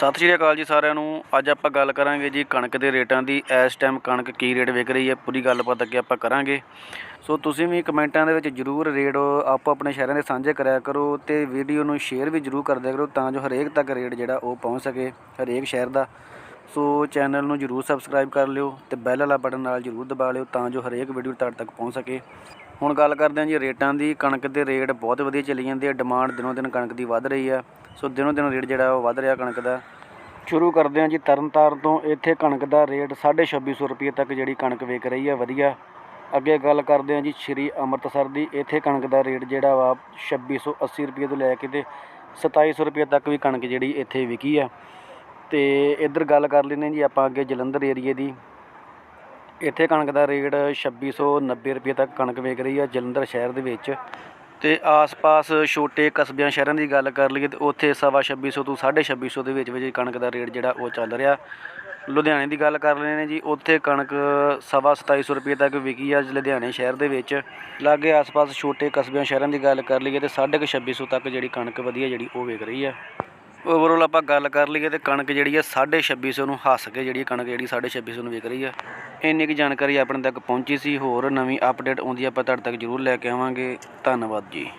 ਸਤਿ ਸ਼੍ਰੀ ਅਕਾਲ ਜੀ ਸਾਰਿਆਂ ਨੂੰ। ਅੱਜ ਆਪਾਂ ਗੱਲ ਕਰਾਂਗੇ ਜੀ ਕਣਕ ਦੇ ਰੇਟਾਂ ਦੀ। ਇਸ ਟਾਈਮ ਕਣਕ ਕੀ ਰੇਟ ਵਿਕ ਰਹੀ ਹੈ, ਪੂਰੀ ਗੱਲਬਾਤ ਅੱਗੇ ਆਪਾਂ ਕਰਾਂਗੇ। ਸੋ ਤੁਸੀਂ ਵੀ ਕਮੈਂਟਾਂ ਦੇ ਵਿੱਚ ਜਰੂਰ ਰੇਟ ਆਪੋ ਆਪਣੇ ਸ਼ਹਿਰਾਂ ਦੇ ਸਾਂਝੇ ਕਰਿਆ ਕਰੋ ਤੇ ਵੀਡੀਓ ਨੂੰ ਸ਼ੇਅਰ ਵੀ ਜਰੂਰ ਕਰਦਿਆ ਕਰੋ ਤਾਂ ਜੋ ਹਰੇਕ ਤੱਕ ਰੇਟ ਜਿਹੜਾ ਉਹ ਪਹੁੰਚ ਸਕੇ, ਹਰੇਕ ਸ਼ਹਿਰ ਦਾ। ਸੋ ਚੈਨਲ ਨੂੰ ਜਰੂਰ ਸਬਸਕ੍ਰਾਈਬ ਕਰ ਲਿਓ ਤੇ ਬੈਲ ਵਾਲਾ ਬਟਨ ਨਾਲ ਜਰੂਰ ਦਬਾ ਲਿਓ ਤਾਂ ਜੋ ਹਰੇਕ ਵੀਡੀਓ ਤੁਹਾਡੇ ਤੱਕ ਪਹੁੰਚ ਸਕੇ। ਹੁਣ ਗੱਲ ਕਰਦੇ ਹਾਂ ਜੀ ਰੇਟਾਂ ਦੀ। ਕਣਕ ਦੇ ਰੇਟ ਬਹੁਤ ਵਧੀਆ ਚੱਲੀ ਜਾਂਦੇ ਆ। ਡਿਮਾਂਡ ਦਿਨੋਂ ਦਿਨ ਕਣਕ ਦੀ ਵੱਧ ਰਹੀ ਆ। ਸੋ ਦਿਨੋਂ ਦਿਨ ਰੇਟ ਜਿਹੜਾ ਉਹ ਵੱਧ ਰਿਹਾ ਕਣਕ ਦਾ। ਸ਼ੁਰੂ ਕਰਦੇ ਹਾਂ ਜੀ ਤਰਨਤਾਰਨ ਤੋਂ। ਇੱਥੇ ਕਣਕ ਦਾ ਰੇਟ 2650 ਰੁਪਏ ਤੱਕ ਜਿਹੜੀ ਕਣਕ ਵਿਕ ਰਹੀ ਆ, ਵਧੀਆ। ਅੱਗੇ ਗੱਲ ਕਰਦੇ ਹਾਂ ਜੀ ਸ਼੍ਰੀ ਅੰਮ੍ਰਿਤਸਰ ਦੀ। ਇੱਥੇ ਕਣਕ ਦਾ ਰੇਟ ਜਿਹੜਾ ਵਾ 2680 ਰੁਪਏ ਤੋਂ ਲੈ ਕੇ ਤੇ 2700 ਰੁਪਏ ਤੱਕ ਵੀ ਕਣਕ ਜਿਹੜੀ ਇੱਥੇ ਵਿਕੀ ਆ। ਤੇ ਇੱਧਰ ਗੱਲ ਕਰ ਲੈਂਦੇ ਜੀ ਆਪਾਂ ਅੱਗੇ ਜਲੰਧਰ ਏਰੀਏ ਦੀ। ਇੱਥੇ ਕਣਕ ਦਾ ਰੇਟ 2690 ਰੁਪਏ ਤੱਕ ਕਣਕ ਵਿਕ ਰਹੀ ਆ ਜਲੰਧਰ ਸ਼ਹਿਰ ਦੇ ਵਿੱਚ। ਤੇ ਆਸ-ਪਾਸ ਛੋਟੇ ਕਸਬਿਆਂ ਸ਼ਹਿਰਾਂ ਦੀ ਗੱਲ ਕਰ ਲਈਏ ਤੇ ਉੱਥੇ ਸਵਾ 2600 ਤੋਂ 2650 ਦੇ ਵਿੱਚ ਵਿੱਚ ਕਣਕ ਦਾ ਰੇਟ ਜਿਹੜਾ ਉਹ ਚੱਲ ਰਿਹਾ। ਲੁਧਿਆਣੇ ਦੀ ਗੱਲ ਕਰ ਲੈਣੇ ਜੀ, ਉੱਥੇ ਕਣਕ ਸਵਾ 2700 ਰੁਪਏ ਤੱਕ ਵਿਕੀ ਆ ਲੁਧਿਆਣੇ ਸ਼ਹਿਰ ਦੇ ਵਿੱਚ। ਲਾਗੇ ਆਸ-ਪਾਸ ਛੋਟੇ ਕਸਬਿਆਂ ਸ਼ਹਿਰਾਂ ਦੀ ਗੱਲ ਕਰ ਲਈਏ ਤੇ 2650 ਤੱਕ ਜਿਹੜੀ ਕਣਕ ਵਧੀਆ ਜਿਹੜੀ ਉਹ ਵਿਕ ਰਹੀ ਆ। ਓਵਰਆਲ ਆਪਾਂ ਗੱਲ ਕਰ ਲਈਏ ਤੇ ਕਣਕ ਜਿਹੜੀ ਆ 2650 ਨੂੰ ਹੱਸ ਕੇ ਜਿਹੜੀ ਕਣਕ ਜਿਹੜੀ 2650 ਨੂੰ ਵਿਕ ਰਹੀ ਆ। ਇੰਨੀ ਕੁ ਜਾਣਕਾਰੀ ਆਪਣੇ ਤੱਕ ਪਹੁੰਚੀ ਸੀ। ਹੋਰ ਨਵੀਂ ਅਪਡੇਟ ਆਉਂਦੀ ਆਪਾਂ ਤੁਹਾਡੇ ਤੱਕ ਜ਼ਰੂਰ ਲੈ ਕੇ ਆਵਾਂਗੇ। ਧੰਨਵਾਦ ਜੀ।